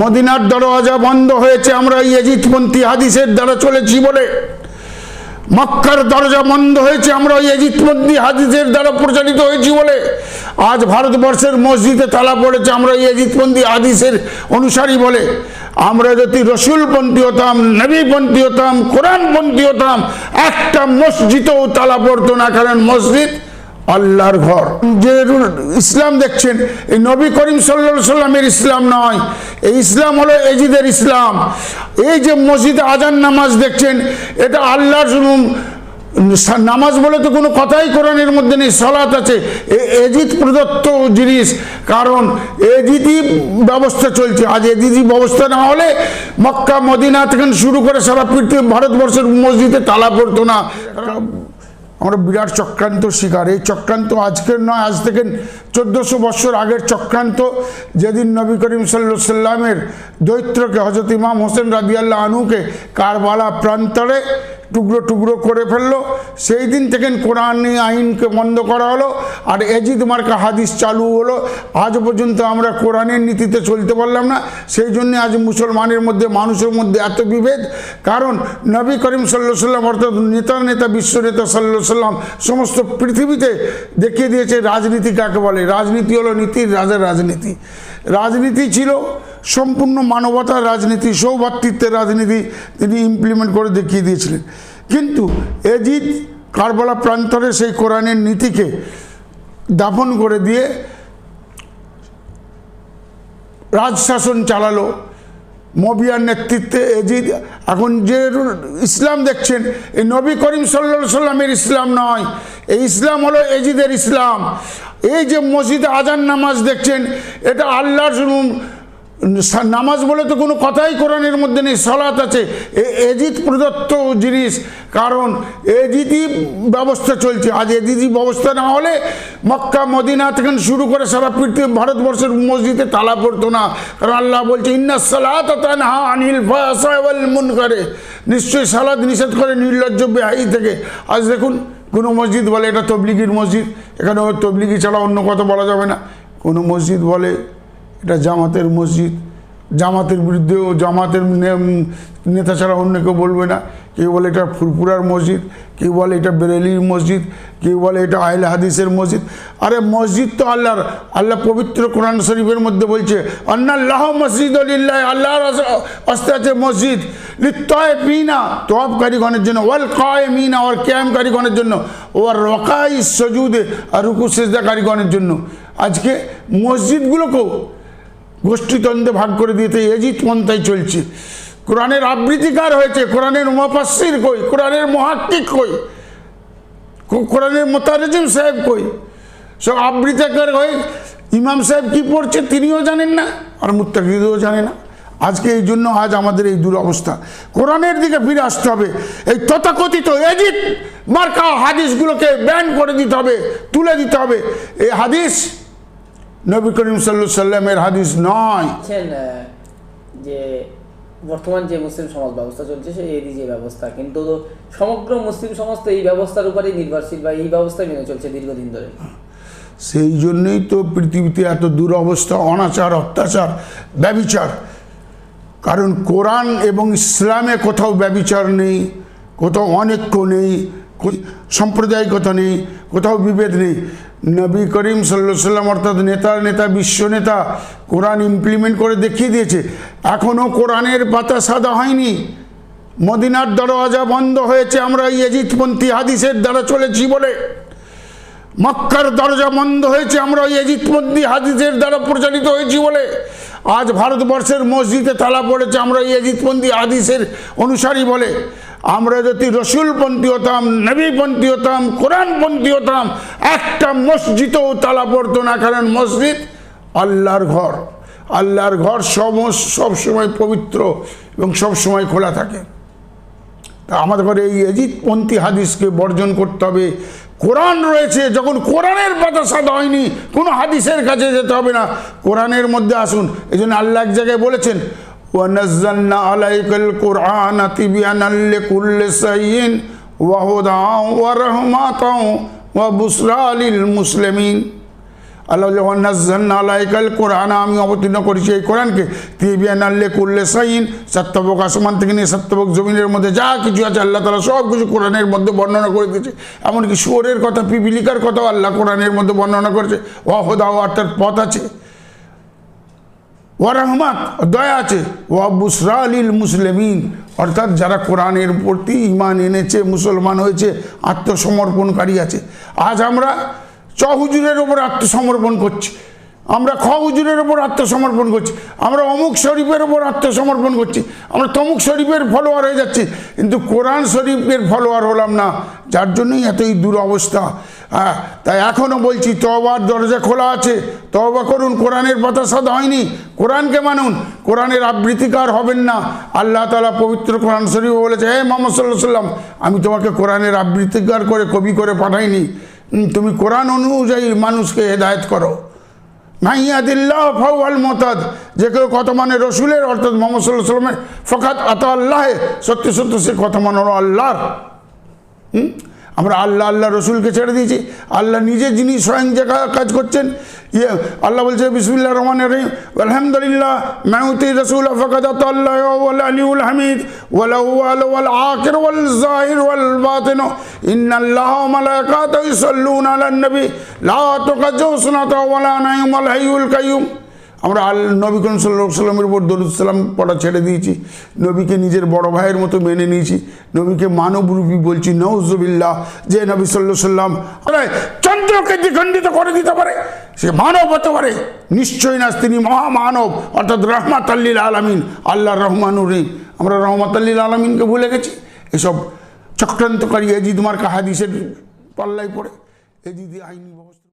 মদিনার দরওয়াজা বন্ধ হয়েছে, আমরা ইয়েজিদপন্থী হাদিসের দ্বারা চলেছি বলে। মক্কার দরজা বন্ধ হয়েছে, আমরা ইয়েজিদপন্থী হাদিসের দ্বারা প্রচারিত হয়েছি বলে। আজ ভারতবর্ষের মসজিদে তালা পড়েছে, আমরা ইয়েজিদপন্থী হাদিসের অনুসারী বলে। আমরা যদি রসুলপন্থী হতাম, নবীপন্থী হতাম, কোরআনপন্থী হতাম, একটা মসজিদেও তালা পড়তো না, কারণ মসজিদ আল্লাহর ঘর। যে ইসলাম দেখছেন, এই নবী করিম সাল্লা সাল্লামের ইসলাম নয়। এই ইসলাম হলো এজিদের ইসলাম। এই যে মসজিদে আজান নামাজ দেখছেন, এটা আল্লাহর নামাজ বলে তো কোনো কথাই কোরআনের মধ্যে নেই সলাৎ আছে। এ- এজিদ প্রদত্ত জিনিস। কারণ এজিদই ব্যবস্থা চলছে। আজ এজিদি ব্যবস্থা না হলে মক্কা, মদিনা থেকে শুরু করে সারা পৃথিবী ভারতবর্ষের মসজিদে তালা পড়তো না। আমরা বিরাট চক্রান্ত শিকার। এই চক্রান্ত আজকের নয়, আজ থেকে চোদ্দশো বছর আগের চক্রান্ত। যেদিন নবী করিম সাল্লা সাল্লামের দৈত্রকে হজরত ইমাম হোসেন রাবিয়াল্লাহ আনুকে কারবালা প্রান্তরে টুকরো টুকরো করে ফেলল। সেই দিন থেকে কোরআন আইনকে বন্ধ করা হলো, আর এজিদ মার্কা হাদিস চালু হলো, আজ পর্যন্ত আমরা কোরআনের নীতিতে চলতে পারলাম না। সেই জন্য আজ মুসলমানের মধ্যে, মানুষের মধ্যে এত বিভেদ। কারণ নবী করিম সাল্লা সাল্লাম অর্থাৎ নেতা নেতা, বিশ্ব নেতা সাল্লা সাল্লাম সমস্ত পৃথিবীতে দেখিয়ে দিয়েছে রাজনীতি কাকে বলে। রাজনীতি হলো নীতির রাজার রাজনীতি। রাজনীতি ছিল সম্পূর্ণ মানবতার রাজনীতি, সৌভাতৃত্বের রাজনীতি তিনি ইমপ্লিমেন্ট করে দেখিয়ে দিয়েছিলেন। কিন্তু এজিদ কারবালা প্রান্তরে সেই কোরআনের নীতিকে দাফন করে দিয়ে রাজশাসন চালালো। মবিয়ার নেতৃত্বে এজিদ, এখন যে ইসলাম দেখছেন, এই নবী করিম সাল্লা সাল্লামের ইসলাম নয়, এই ইসলাম হলো এজিদের ইসলাম। এই যে মসজিদে আজান নামাজ দেখছেন, এটা আল্লাহর নামাজ বলে তো কোনো কথাই কোরআনের মধ্যে নেই সলাৎ আছে। এ- এজিদ প্রদত্ত জিনিস, কারণ এজিদই ব্যবস্থা চলছে। আজ এজিদি ব্যবস্থা না হলে মক্কা, মদিনা থেকে শুরু করে সারা পৃথিবী, ভারতবর্ষের মসজিদে তালা পড়তো না। কারণ আল্লাহ বলছে, ইন্না সালাত তানহা আনিল ফাসাওয়াল মুনকারে। নিশ্চয়ই সালাদ নিষেধ করে নির্লজ্জ বেহাই থেকে। আজ দেখুন, কোনো মসজিদ বলে, এটা তবলিগির মসজিদ। এখানে তবলিগি ছাড়া অন্য কথা বলা যাবে না। কোনো মসজিদ বলে এটা জামাতের মসজিদ। জামাতের বিরুদ্ধেও জামাতের নেতা ছাড়া অন্য কেউ বলবে না। কেউ বলে এটা ফুরফুরার মসজিদ, কেউ বলে এটা বেরেলির মসজিদ, কেউ বলে এটা আহলে হাদিসের মসজিদ। আরে মসজিদ তো আল্লাহর, আল্লাহ পবিত্র কোরআন শরীফের মধ্যে বলছে, আন্নাল্লাহ মসজিদ আলিল্লাহ আল্লাহর আস- আস্তে আছে মসজিদ। লিত্তয় পিনা তোয়াবকারীগণের জন্য, ওয়াল কয় মিনা ওর ক্যামকারীগণের জন্য ওর রকাই সজুদে, আর রুকু সেজদাকারীগণের জন্য। আজকে মসজিদগুলোকেও গোষ্ঠীদ্বন্দ্বে ভাগ করে দিতে এজিত পন্থায় চলছে। কোরআনের আবৃত্তিকার হয়েছে, কোরআনের মুফাসসির কই, কোরআনের মহাত্মিক কই কোরআনের মোতারেজিম সাহেব কই। সব আবৃত্তিকার হয়ে ইমাম সাহেব কি পড়ছে তিনিও জানেন না, আর মুত্তাকিদও জানে না। আজকে এই জন্য আজ আমাদের এই দুরবস্থা। কোরআনের দিকে ফিরে আসতে হবে। এই তথাকথিত এজিত মার্কা হাদিসগুলোকে ব্যান করে দিতে হবে, তুলে দিতে হবে। এই হাদিস নবী করিম সাল্লু সাল্লামের হাদিস নয়। যে বর্তমান যে মুসলিম সমাজ ব্যবস্থা চলছে সে এরই যে ব্যবস্থা কিন্তু সমগ্র মুসলিম সমাজ তো এই ব্যবস্থার উপরেই নির্ভরশীল বা এই ব্যবস্থাই মেনে চলছে দীর্ঘদিন ধরে। সেই জন্যই তো পৃথিবীতে এত দুরবস্থা অনাচার অত্যাচার ব্যবিচার। কারণ কোরআন এবং ইসলামে কোথাও ব্যবিচার নেই কোথাও অনেক্য নেই সাম্প্রদায়িকতা নেই কোথাও বিভেদ নেই। নবী করিম সাল্লা সাল্লাম অর্থাৎ নেতার নেতা, বিশ্ব নেতা, কোরআন ইমপ্লিমেন্ট করে দেখিয়ে দিয়েছে। এখনও কোরআনের পাতা সাদা হয়নি। মদিনার দরওয়াজা বন্ধ হয়েছে, আমরা ইয়েজিদপন্থী হাদিসের দ্বারা চলেছি বলে। মক্কার দরজা বন্ধ হয়েছে, আমরা ওই এজিদপন্থী হাদিসের দ্বারা প্রচারিত হয়েছি বলে। আজ ভারতবর্ষের মসজিদে তালা পড়েছে, আমরা ওই এজিদপন্থী হাদিসের অনুসারী বলে। আমরা যদি রসুলপন্থী হতাম নবীপন্থী হতাম কোরআনপন্থী হতাম, একটা মসজিদেও তালা পড়তো না, কারণ মসজিদ আল্লাহর ঘর। আল্লাহর ঘর সব সবসময় পবিত্র এবং সবসময় খোলা থাকে। তা আমাদের ঘরে এই এজিদপন্থী হাদিসকে বর্জন করতে হবে। কোরআন রয়েছে, যখন কোরআনের পাতা সাদা হয়নি কোনো হাদিসের কাছে যেতে হবে না। কোরআনের মধ্যে আসুন, এই জন্য আল্লাহ এক জায়গায় বলেছেন আলাইকাল কোরআন আল্লাহ আলাইকাল কোরআন আমি অবতীর্ণ করেছি এই কোরআনকে। তিবিয়ান আল্লে কুল্লে সাইন সত্যবক আসমান থেকে নিয়ে সত্যবক জমিনের মধ্যে যা কিছু আছে আল্লাহ তালা সব কিছু কোরআনের মধ্যে বর্ণনা করে দিয়েছে। এমনকি সুরের কথা, পিপিলিকার কথাও আল্লাহ কোরআনের মধ্যে বর্ণনা করেছে। ওয়াহদা অর্থাৎ পথ আছে। ও রহমাত দয়া আছে। ও বুসরা আলিল মুসলিমিন, অর্থাৎ যারা কোরআনের প্রতি ইমান এনেছে, মুসলমান হয়েছে, আত্মসমর্পণকারী আছে। আজ আমরা চ হুজুরের ওপর আত্মসমর্পণ করছি। আমরা খ হুজুরের ওপর আত্মসমর্পণ করছি। আমরা অমুক শরীফের ওপর আত্মসমর্পণ করছি। আমরা তমুক শরীফের ফলোয়ার হয়ে যাচ্ছি। কিন্তু কোরআন শরীফের ফলোয়ার হলাম না। যার জন্যই এতই দুরবস্থা হ্যাঁ তাই এখনও বলছি তবার দরজা খোলা আছে। তবা করুন, কোরআনের পাতা সাদা হয়নি। কোরআনকে মানুন। কোরআনের আবৃত্তিকার হবেন না। আল্লাহ তালা পবিত্র কোরআন শরীফ বলেছে, হে মোহাম্মদ সাল্লাহ সাল্লাম আমি তোমাকে কোরআনের আবৃত্তিকার করে, কবি করে পাঠাইনি। তুমি কোরআন অনুযায়ী মানুষকে হেদায়ত করো মাইয়াদিল্লাহ ফাউল মতাদ, যে কেউ কত মানে রসুলের, অর্থাৎ মোহাম্মদ সাল্লাহ সাল্লামের ফকাত আত আল্লাহে, সত্যি সত্য সে কথা মানে হলো আল্লাহর হুম? আমরা আল্লাহ আল্লাহ রসুলকে ছেড়ে দিয়েছি। আল্লাহ নিজে যিনি স্বয়ং যে কাজ করছেন ইয়ে আল্লাহ বলছে, বিসমুল্লাহ রহমান রহিম, আলহামদুলিল্লাহ, মাউতি রসুল ফকাত আত আল্লাহ ওয়াল হামিদ ওয়াল ওয়াল আখির, ওয়াল জাহির, ওয়াল বাতিন। লা আমরা আল নবী করিম সাল্লামের উপর দরুদসাল্লাম পড়া ছেড়ে দিয়েছি। নবীকে নিজের বড় ভাইয়ের মতো মেনে নিয়েছি। নবীকে মানবরূপী বলছি নৌজবিল্লাহ যে নবী সাল্লাহ সাল্লাম চন্দ্রকে দ্বিখণ্ডিত করে দিতে পারে, সে মানব হতে পারে। নিশ্চয়ই না, তিনি মহামানব, অর্থাৎ রহমাত আল্লিল আলমিন আল্লাহ রহমানুর রহিম। আমরা রহমাত আল্লিল আলমিনকে ভুলে গেছি। এসব চক্রান্তকারী এজিদ মার্কা হাদিসের পাল্লায় পড়ে। এজিদি আইনি